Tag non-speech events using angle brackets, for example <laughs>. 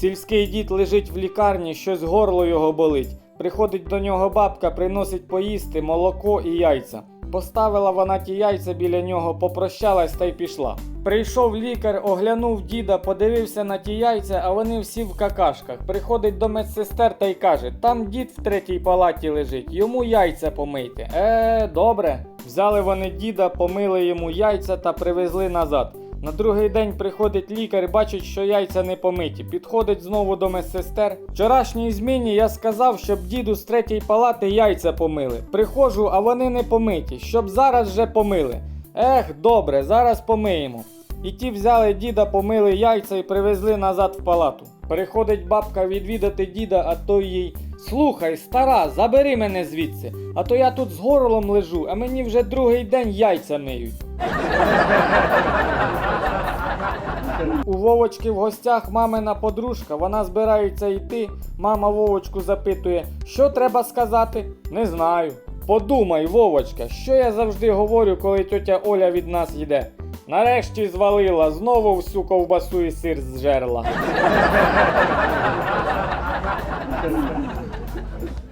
Сільський дід лежить в лікарні, щось горло його болить. Приходить до нього бабка, приносить поїсти, молоко і яйця. Поставила вона ті яйця біля нього, попрощалась та й пішла. Прийшов лікар, оглянув діда, подивився на ті яйця, а вони всі в какашках. Приходить до медсестер та й каже: там дід в третій палаті лежить, йому яйця помийте. Е, добре. Взяли вони діда, помили йому яйця та привезли назад. На другий день приходить лікар, бачить, що яйця не помиті. Підходить знову до медсестер. Вчорашній зміні я сказав, щоб діду з третьої палати яйця помили. Приходжу, а вони не помиті, щоб зараз вже помили. Ех, добре, зараз помиємо. І ті взяли діда, помили яйця і привезли назад в палату. Приходить бабка відвідати діда, а той їй. Слухай, стара, забери мене звідси, а то я тут з горлом лежу, а мені вже другий день яйця миють. У Вовочки в гостях мамина подружка, вона збирається йти. Мама Вовочку запитує, що треба сказати? Не знаю. Подумай, Вовочка, що я завжди говорю, коли тьотя Оля від нас йде. Нарешті звалила, знову всю ковбасу і сир зжерла. Thank <laughs> you.